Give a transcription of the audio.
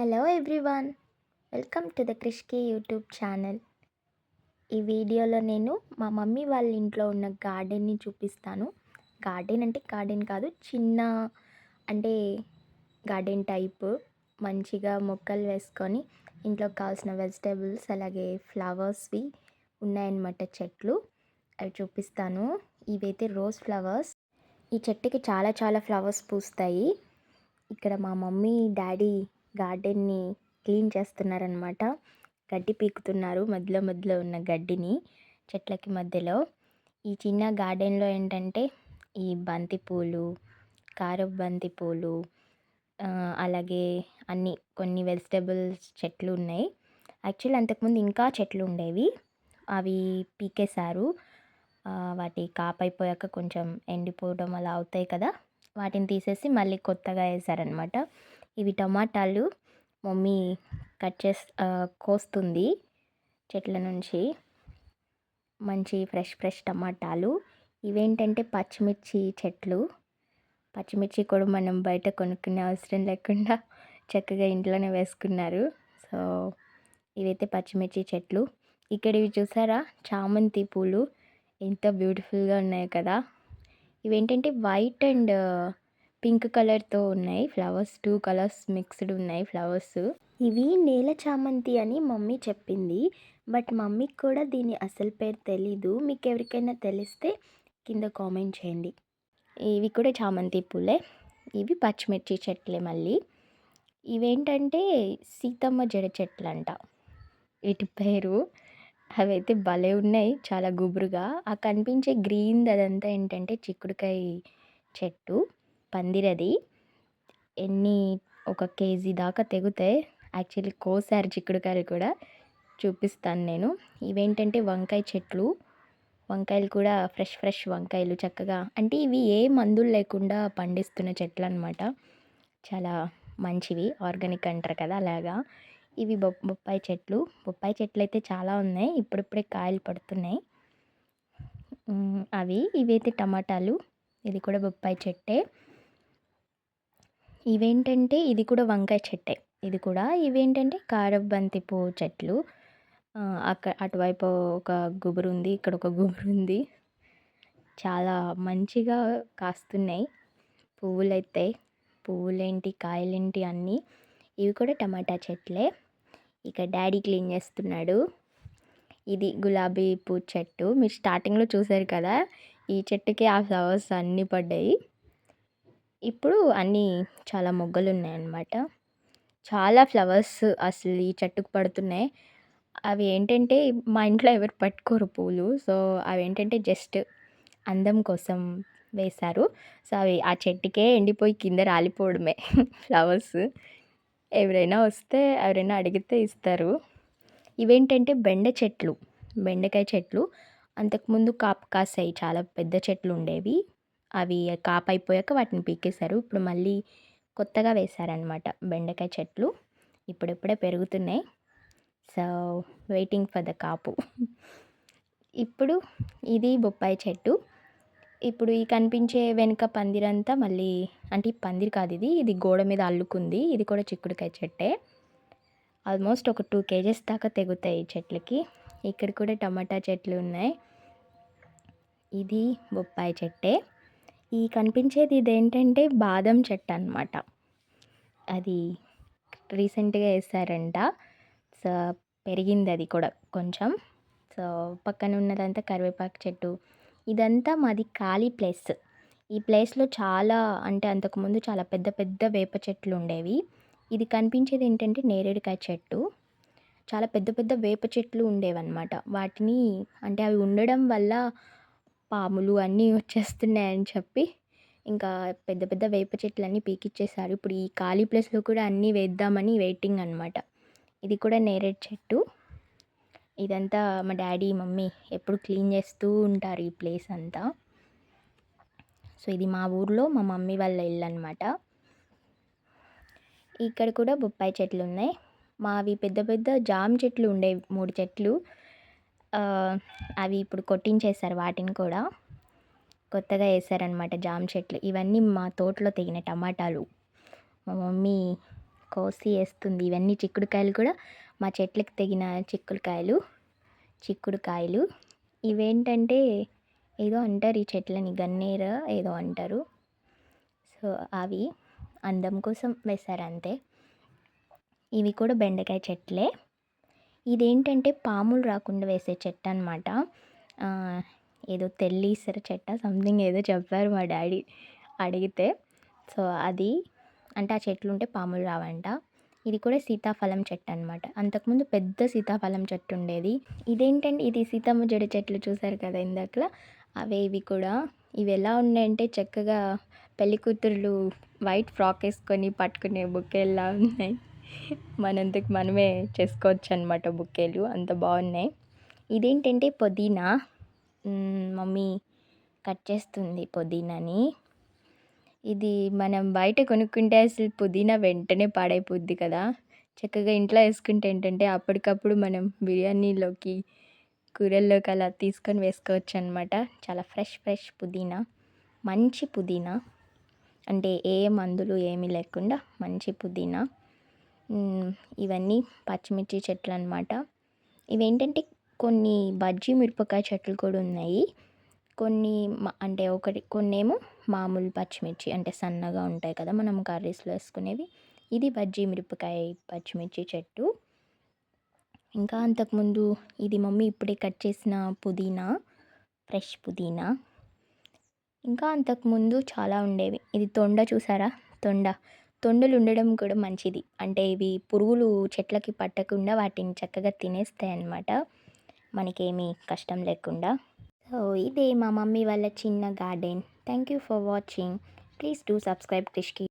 Hello everyone welcome to the Krishki YouTube channel ఈ వీడియోలో నేను మా మమ్మీ వాళ్ళ ఇంట్లో ఉన్న గార్డెన్ని చూపిస్తాను. గార్డెన్ అంటే గార్డెన్ కాదు చిన్న అంటే గార్డెన్ టైప్ మంచిగా మొక్కలు వేసుకొని ఇంట్లో కావాల్సిన వెజిటేబుల్స్ అలాగే ఫ్లవర్స్వి ఉన్నాయన్నమాట చెట్లు. అవి చూపిస్తాను. ఇవైతే రోజ్ ఫ్లవర్స్ ఈ చెట్టుకి చాలా చాలా ఫ్లవర్స్ పూస్తాయి. ఇక్కడ మా మమ్మీ డాడీ గార్డెన్ని క్లీన్ చేస్తున్నారనమాట గడ్డి పీకుతున్నారు మధ్యలో మధ్యలో ఉన్న గడ్డిని చెట్లకి మధ్యలో. ఈ చిన్న గార్డెన్లో ఏంటంటే ఈ బంతి పూలు కారపు బంతి పూలు అలాగే అన్ని కొన్ని వెజిటేబుల్స్ చెట్లు ఉన్నాయి. యాక్చువల్ అంతకుముందు ఇంకా చెట్లు ఉండేవి. అవి పీకేశారు. వాటి కాపైపోయాక కొంచెం ఎండిపోవడం అలా అవుతాయి కదా. వాటిని తీసేసి మళ్ళీ కొత్తగా వేసారనమాట ఇవి టమాటాలు మమ్మీ కట్ చేసి కోస్తుంది చెట్ల నుంచి. మంచి ఫ్రెష్ ఫ్రెష్ టమాటాలు. ఇవేంటంటే పచ్చిమిర్చి చెట్లు. పచ్చిమిర్చి కూడా మనం బయట కొనుక్కునే అవసరం లేకుండా చక్కగా ఇంట్లోనే వేసుకున్నారు. సో ఇవైతే పచ్చిమిర్చి చెట్లు. ఇక్కడ ఇవి చూసారా? చామంతి పూలు. ఎంత బ్యూటిఫుల్గా ఉన్నాయి కదా. ఇవేంటంటే వైట్ అండ్ పింక్ కలర్తో ఉన్నాయి. ఫ్లవర్స్ టూ కలర్స్ మిక్స్డ్ ఉన్నాయి ఫ్లవర్స్. ఇవి నేల చామంతి అని మమ్మీ చెప్పింది. బట్ మమ్మీకి కూడా దీని అసలు పేరు తెలీదు. మీకు ఎవరికైనా తెలిస్తే కింద కామెంట్ చేయండి. ఇవి కూడా చామంతి పూలే. ఇవి పచ్చిమిర్చి చెట్లే మళ్ళీ. ఇవేంటంటే సీతమ్మ జడ చెట్లు అంట వీటి పేరు. అవైతే భలే ఉన్నాయి. చాలా గుబురుగా. ఆ కనిపించే గ్రీన్ అదంతా ఏంటంటే చిక్కుడుకాయ చెట్టు. పందిరది. ఎన్ని ఒక కేజీ దాకా తెగుతాయి యాక్చువల్లీ కోసారు చిక్కుడుకాయలు కూడా చూపిస్తాను నేను. ఇవేంటంటే వంకాయ చెట్లు. వంకాయలు కూడా ఫ్రెష్ ఫ్రెష్ వంకాయలు చక్కగా. అంటే ఇవి ఏ మందులు లేకుండా పండిస్తున్న చెట్లు అనమాట చాలా మంచివి. ఆర్గానిక్ అంటారు కదా అలాగా. ఇవి బొ బొప్పాయి చెట్లు. బొప్పాయి చెట్లు అయితే చాలా ఉన్నాయి. ఇప్పుడిప్పుడే కాయలు పడుతున్నాయి. అవి. ఇవైతే టమాటాలు. ఇది కూడా బొప్పాయి చెట్టే. ఇవేంటంటే ఇది కూడా వంకాయ చెట్టే. ఇది కూడా ఇవేంటంటే కారబంతి పువ్వు చెట్లు. అక్కడ అటువైపు ఒక గుబురు ఉంది ఇక్కడ ఒక గుబురు ఉంది చాలా మంచిగా కాస్తున్నాయి పువ్వులు అయితే పువ్వులేంటి కాయలేంటి అన్నీ. ఇవి కూడా టమాటా చెట్లే. ఇక డాడీ క్లీన్ చేస్తున్నాడు. ఇది గులాబీ పువ్వు చెట్టు. మీరు స్టార్టింగ్లో చూసారు కదా ఈ చెట్టుకి ఆ ఫ్లవర్స్ అన్నీ పడ్డాయి. ఇప్పుడు అన్నీ చాలా మొగ్గలు ఉన్నాయన్నమాట చాలా ఫ్లవర్స్ అసలు ఈ చెట్టుకు పడుతున్నాయి. అవి ఏంటంటే మా ఇంట్లో ఎవరు పట్టుకోరు పూలు. సో అవి ఏంటంటే జస్ట్ అందం కోసం వేశారు. సో అవి ఆ చెట్టుకే ఎండిపోయి కింద రాలిపోవడమే ఫ్లవర్స్. ఎవరైనా వస్తే ఎవరైనా అడిగితే ఇస్తారు. ఇవేంటంటే బెండ చెట్లు బెండకాయ చెట్లు. అంతకుముందు కాపు కాసాయి చాలా పెద్ద చెట్లు ఉండేవి. అవి కాపైపోయాక వాటిని పీకేశారు. ఇప్పుడు మళ్ళీ కొత్తగా వేశారనమాట బెండకాయ చెట్లు. ఇప్పుడిప్పుడే పెరుగుతున్నాయి. సో వెయిటింగ్ ఫర్ ద కాపు. ఇప్పుడు ఇది బొప్పాయి చెట్టు. ఇప్పుడు ఈ కనిపించే వెనుక పందిరంతా మళ్ళీ అంటే పందిరి కాదు ఇది ఇది గోడ మీద అల్లుకుంది. ఇది కూడా చిక్కుడుకాయ చెట్టే. ఆల్మోస్ట్ ఒక టూ కేజెస్ దాకా తెగుతాయి చెట్లకి. ఇక్కడ కూడా టమాటా చెట్లు ఉన్నాయి. ఇది బొప్పాయి చెట్టే. ఈ కనిపించేది ఇదేంటంటే బాదం చెట్టు అనమాట అది రీసెంట్గా వేసారంట సో పెరిగింది అది కూడా కొంచెం. సో పక్కన ఉన్నదంతా కరివేపాకు చెట్టు. ఇదంతా మాది ఖాళీ ప్లేస్. ఈ ప్లేస్లో చాలా అంటే అంతకుముందు చాలా పెద్ద పెద్ద వేప చెట్లు ఉండేవి. ఇది కనిపించేది ఏంటంటే నేరేడుకాయ చెట్టు. చాలా పెద్ద పెద్ద వేప చెట్లు ఉండేవన్నమాట. వాటిని అంటే అవి ఉండడం వల్ల పాములు అన్నీ వచ్చేస్తున్నాయని చెప్పి ఇంకా పెద్ద పెద్ద వేప చెట్లన్నీ పీకిచ్చేసారు ఇప్పుడు ఈ ఖాళీ ప్లేస్లో కూడా అన్నీ వేద్దామని వెయిటింగ్ అనమాట ఇది కూడా నేరేడు చెట్టు. ఇదంతా మా డాడీ మమ్మీ ఎప్పుడు క్లీన్ చేస్తూ ఉంటారు ఈ ప్లేస్ అంతా. సో ఇది మా ఊర్లో మా మమ్మీ వాళ్ళ ఇల్లు అనమాట ఇక్కడ కూడా బొప్పాయి చెట్లు ఉన్నాయి. మావి పెద్ద పెద్ద జామ చెట్లు ఉండేవి మూడు చెట్లు. అవి ఇప్పుడు కొట్టించేశారు వాటిని కూడా. కొత్తగా వేసారనమాట జామ చెట్లు. ఇవన్నీ మా తోటలో తెగిన టమాటాలు. మా మమ్మీ కోసి వేస్తుంది. ఇవన్నీ చిక్కుడుకాయలు కూడా. మా చెట్లకు తెగిన చిక్కుడుకాయలు చిక్కుడుకాయలు. ఇవేంటంటే ఏదో అంటారు ఈ చెట్లని గన్నేర ఏదో అంటారు. సో అవి అందం కోసం వేశారు అంతే. ఇవి కూడా బెండకాయ చెట్లే. ఇదేంటంటే పాములు రాకుండా వేసే చెట్టు అనమాట ఏదో తెల్లీసర చెట్ట సంథింగ్ ఏదో చెప్పారు మా డాడీ అడిగితే. సో అది అంటే ఆ చెట్లు ఉంటే పాములు రావంట. ఇది కూడా సీతాఫలం చెట్టు అనమాట అంతకుముందు పెద్ద సీతాఫలం చెట్టు ఉండేది. ఇదేంటంటే ఇది సీతమ్మ జడ చెట్లు చూసారు కదా ఇందాకలా? అవే ఇవి కూడా. ఇవి ఎలా ఉన్నాయంటే చక్కగా పెళ్ళి కూతుర్లు వైట్ ఫ్రాక్ వేసుకొని పట్టుకునే బుక్కేలా ఉన్నాయి. మనంతకు మనమే చేసుకోవచ్చు అనమాట బుక్కేలు అంత బాగున్నాయి. ఇదేంటంటే పుదీనా. మమ్మీ కట్ చేస్తుంది పుదీనాని. ఇది మనం బయట కొనుక్కుంటే అసలు పుదీనా వెంటనే పాడైపోద్ది కదా. చక్కగా ఇంట్లో వేసుకుంటే ఏంటంటే అప్పటికప్పుడు మనం బిర్యానీలోకి కూరల్లోకి అలా తీసుకొని వేసుకోవచ్చు అనమాట చాలా ఫ్రెష్ ఫ్రెష్ పుదీనా. మంచి పుదీనా. అంటే ఏ మందులు ఏమీ లేకుండా మంచి పుదీనా. ఇవన్నీ పచ్చిమిర్చి చెట్లు అనమాట ఇవేంటంటే కొన్ని బజ్జీ మిరపకాయ చెట్లు కూడా ఉన్నాయి. కొన్ని అంటే ఒకటి కొన్నేమో మామూలు పచ్చిమిర్చి అంటే సన్నగా ఉంటాయి కదా మనం కర్రీస్లో వేసుకునేవి. ఇది బజ్జీ మిరపకాయ పచ్చిమిర్చి చెట్టు. ఇంకా అంతకుముందు ఇది మమ్మీ ఇప్పుడే కట్ చేసిన పుదీనా ఫ్రెష్ పుదీనా. ఇంకా అంతకుముందు చాలా ఉండేవి. ఇది తొండ చూసారా? తొండ. తొండలు ఉండడం కూడా మంచిది. అంటే ఇవి పురుగులు చెట్లకి పట్టకుండా వాటిని చక్కగా తినేస్తాయి అన్నమాట మనకేమీ కష్టం లేకుండా. సో ఇదే మా మమ్మీ వాళ్ళ చిన్న garden. Thank you for watching. Please do subscribe Krishki.